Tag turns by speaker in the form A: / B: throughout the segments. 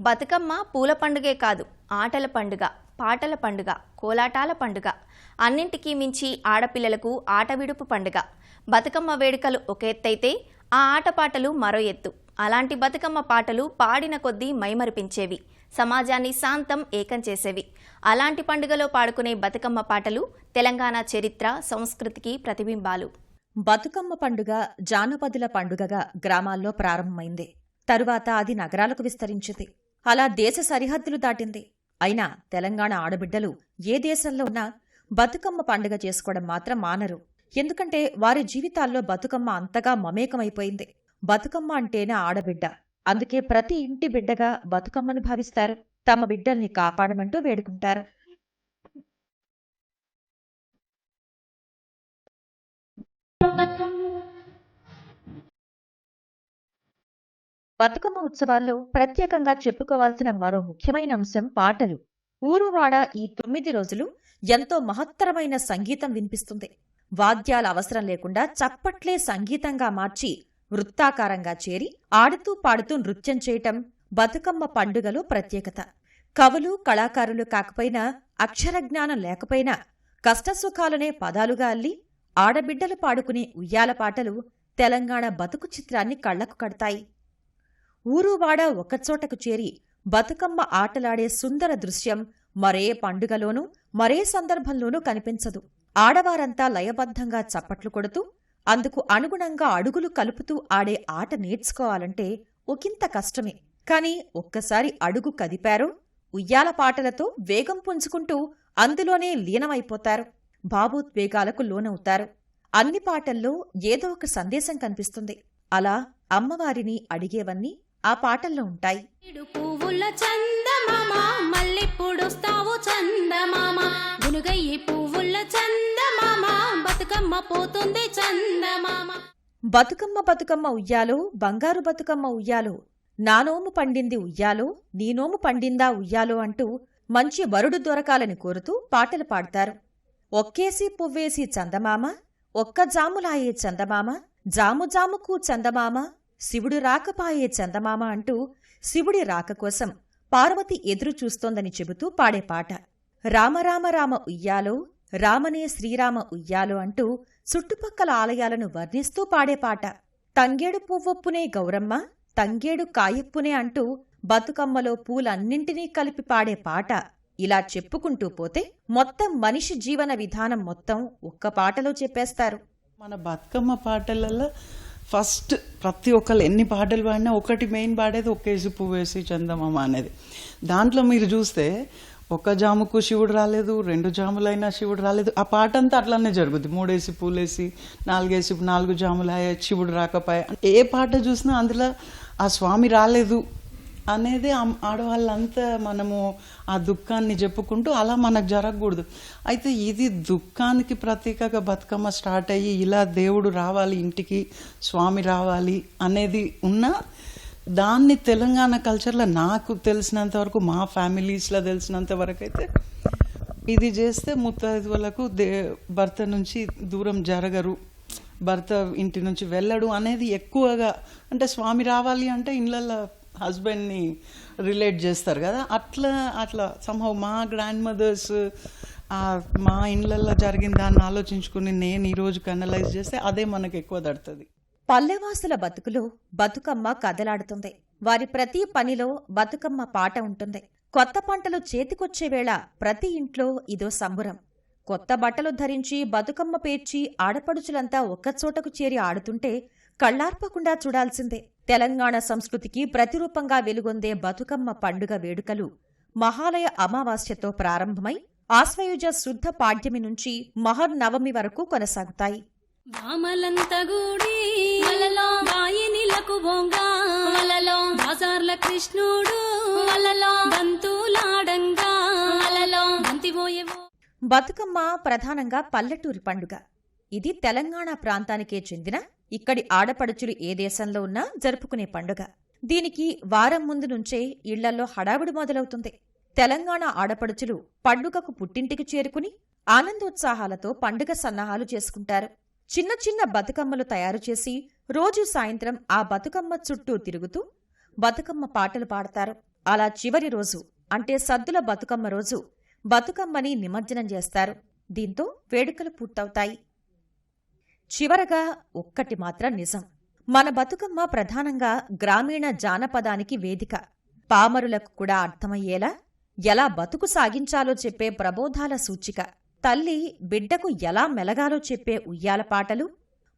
A: బతుకమ్మ పూల పండుగే కాదు ఆటల పండుగ పాటల పండుగ కోలాటాల పండుగ. అన్నింటికీ మించి ఆడపిల్లలకు ఆట విడుపు పండుగ. బతుకమ్మ వేడుకలు ఒక ఎత్తైతే ఆ ఆటపాటలు మరో ఎత్తు. అలాంటి బతుకమ్మ పాటలు పాడిన కొద్దీ మైమరిపించేవి. సమాజాన్ని శాంతం ఏకం చేసేవి. అలాంటి పండుగలో పాడుకునే బతుకమ్మ పాటలు తెలంగాణ చరిత్ర సంస్కృతికి ప్రతిబింబాలు.
B: బతుకమ్మ పండుగ జానపదుల పండుగగా గ్రామాల్లో ప్రారంభమైంది. తరువాత అది నగరాలకు విస్తరించింది. అలా దేశ సరిహద్దులు దాటింది. అయినా తెలంగాణ ఆడబిడ్డలు ఏ దేశంలో ఉన్నా బతుకమ్మ పండుగ చేసుకోవడం మాత్రం మానరు. ఎందుకంటే వారి జీవితాల్లో బతుకమ్మ అంతగా మమేకమైపోయింది. బతుకమ్మ అంటేనే ఆడబిడ్డ. అందుకే ప్రతి ఇంటి బిడ్డగా బతుకమ్మను భావిస్తారు. తమ బిడ్డల్ని కాపాడమంటూ వేడుకుంటారు. బతుకమ్మ ఉత్సవాల్లో ప్రత్యేకంగా చెప్పుకోవాల్సిన మరో ముఖ్యమైన అంశం పాటలు. ఊరువాడ ఈ తొమ్మిది రోజులు ఎంతో మహత్తరమైన సంగీతం వినిపిస్తుంది. వాద్యాల అవసరం లేకుండా చప్పట్లే సంగీతంగా మార్చి వృత్తాకారంగా చేరి ఆడుతూ పాడుతూ నృత్యం చేయటం బతుకమ్మ పండుగలో ప్రత్యేకత. కవులు కళాకారులు కాకపోయినా అక్షరజ్ఞానం లేకపోయినా కష్టసుఖాలనే పదాలుగా అల్లి ఆడబిడ్డలు పాడుకునే ఉయ్యాల పాటలు తెలంగాణ బతుకు చిత్రాన్ని కళ్ళకు కడతాయి. ఊరువాడ ఒకచోటకు చేరి బతుకమ్మ ఆటలాడే సుందర దృశ్యం మరే పండుగలోనూ మరే సందర్భంలోనూ కనిపించదు. ఆడవారంతా లయబద్ధంగా చప్పట్లు కొడుతూ అందుకు అనుగుణంగా అడుగులు కలుపుతూ ఆడే ఆట నేర్చుకోవాలంటే ఒకంత కష్టమే. కాని ఒక్కసారి అడుగు కదిపారు ఉయ్యాల పాటలతో వేగం పుంజుకుంటూ అందులోనే లీనమైపోతారు. భావోద్వేగాలకు లోనవుతారు. అన్ని పాటల్లో ఏదో ఒక సందేశం కనిపిస్తుంది. అలా అమ్మవారిని అడిగేవన్నీ ఆ పాటల్లో ఉంటాయి.
C: ఏడు పువ్వుల చందమామ మల్లెప్పుడొస్తావు చందమామ. గునుగయ్యి పువ్వుల చందమామ బతుకమ్మ పోతుంది చందమామ.
B: బతుకమ్మ బతుకమ్మ ఉయ్యాలో బంగారు బతుకమ్మ ఉయ్యాలో నానోము పండింది ఉయ్యాలో నీనోము పండిందా ఉయ్యాలో అంటూ మంచి వరుడు దొరకాలని కోరుతూ పాటలు పాడతారు. ఒక్కేసి పువ్వేసి చందమామ ఒక్క జాములాయే చందమామ జాము జాముకు చందమామ శివుడు రాకపాయే చందమామ అంటూ శివుడి రాక కోసం పార్వతి ఎదురు చూస్తోందని చెబుతూ పాడే పాట. రామరామ రామ ఉయ్యాలో రామనే శ్రీరామ ఉయ్యాలో అంటూ చుట్టుపక్కల ఆలయాలను వర్ణిస్తూ పాడే పాట. తంగేడు పువ్వొప్పునే గౌరమ్మ తంగేడు కాయప్పునే అంటూ బతుకమ్మలో పూలన్నింటినీ కలిపి పాడే పాట. ఇలా చెప్పుకుంటూ పోతే మొత్తం మనిషి జీవన విధానం మొత్తం ఒక్క పాటలో చెప్పేస్తారు.
D: మన బతుకమ్మ పాటలలో ఫస్ట్ ప్రతి ఒక్కరు ఎన్ని పాటలు పాడినా ఒకటి మెయిన్ పాడేది ఒకేసి పువ్వు వేసి చందమామ అనేది. దాంట్లో మీరు చూస్తే ఒక జాముకు శివుడు రాలేదు రెండు జాములైనా శివుడు రాలేదు. ఆ పాట అంతా అట్లానే జరుగుద్ది. మూడేసి పూలేసి నాలుగేసి నాలుగు జాములు అయ్యాయి శివుడు రాకపోయా. ఏ పాట చూసినా అందులో ఆ స్వామి రాలేదు. అనేది ఆడవాళ్ళంతా మనము ఆ దుఃఖాన్ని చెప్పుకుంటూ అలా మనకు జరగకూడదు. అయితే ఇది దుఃఖానికి ప్రతీకగా బతుకమ్మ స్టార్ట్ అయ్యి ఇలా దేవుడు రావాలి ఇంటికి స్వామి రావాలి అనేది ఉన్నా దాన్ని తెలంగాణ కల్చర్లో నాకు తెలిసినంత వరకు మా ఫ్యామిలీస్లో తెలిసినంత వరకు అయితే ఇది చేస్తే ముత్తైదువులకు దే భర్త నుంచి దూరం జరగరు భర్త ఇంటి నుంచి వెళ్ళడు అనేది ఎక్కువగా. అంటే స్వామి రావాలి అంటే ఇళ్ళల్లో హస్బెండ్ని రిలేట్ చేస్తారు కదా. అట్లా అట్లా. సంహవ్ మా గ్రాండ్ మదర్స్ మా ఇళ్ళల్లో జరిగిన దాన్ని ఆలోచించుకుని నేను ఈరోజు కనలైజ్ చేస్తే అదే మనకు ఎక్కువ దడుతుంది.
B: పల్లెవాసుల బతుకులో బతుకమ్మ కదలాడుతుంది. వారి ప్రతి పనిలో బతుకమ్మ పాట ఉంటుంది. కొత్త పంటలు చేతికొచ్చే వేళ ప్రతి ఇంట్లో ఇదో సంబురం. కొత్త బట్టలు ధరించి బతుకమ్మ పేర్చి ఆడపడుచులంతా ఒక్కచోటకు చేరి ఆడుతుంటే కళ్ళార్పకుండా చూడాల్సిందే. తెలంగాణ సంస్కృతికి ప్రతిరూపంగా వెలుగొందే బతుకమ్మ పండుగ వేడుకలు మహాలయ అమావాస్యతో ప్రారంభమై ఆశ్వయుజ శుద్ధ పాడ్యమి నుంచి మహర్నవమి వరకు కొనసాగుతాయి.
C: కృష్ణుడు
B: బతుకమ్మ ప్రధానంగా పల్లెటూరి పండుగ. ఇది తెలంగాణ ప్రాంతానికే చెందిన ఇక్కడి ఆడపడుచులు ఏ దేశంలో ఉన్నా జరుపుకునే పండుగ. దీనికి వారం ముందు నుంచే ఇళ్ళలో హడావిడి మొదలవుతుంది. తెలంగాణ ఆడపడుచులు పండుగకు పుట్టింటికి చేరుకుని ఆనందోత్సాహాలతో పండుగ సన్నాహాలు చేసుకుంటారు. చిన్న చిన్న బతుకమ్మలు తయారు చేసి రోజు సాయంత్రం ఆ బతుకమ్మ చుట్టూ తిరుగుతూ బతుకమ్మ పాటలు పాడతారు. అలా చివరి రోజు అంటే సద్దుల బతుకమ్మ రోజు బతుకమ్మని నిమజ్జనం చేస్తారు. దీంతో వేడుకలు పూర్తవుతాయి. చివరగా ఒక్కటి మాత్రం నిజం. మన బతుకమ్మ ప్రధానంగా గ్రామీణ జానపదానికి వేదిక. పామరులకు కూడా అర్థమయ్యేలా ఎలా బతుకు సాగించాలో చెప్పే ప్రబోధాల సూచిక. తల్లి బిడ్డకు ఎలా మెలగాలో చెప్పే ఉయ్యాల పాటలు.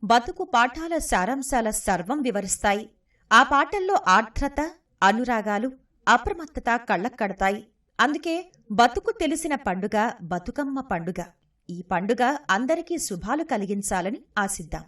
B: బతుకు పాఠాల సారాంశాల సర్వం వివరిస్తాయి. ఆ పాటల్లో ఆర్ద్రత అనురాగాలు అప్రమత్తత కళ్ళక్కడతాయి. అందుకే బతుకు తెలిసిన పండుగ బతుకమ్మ పండుగ. ఈ పండుగ అందరికీ శుభాలు కలిగించాలని ఆశిద్దాం.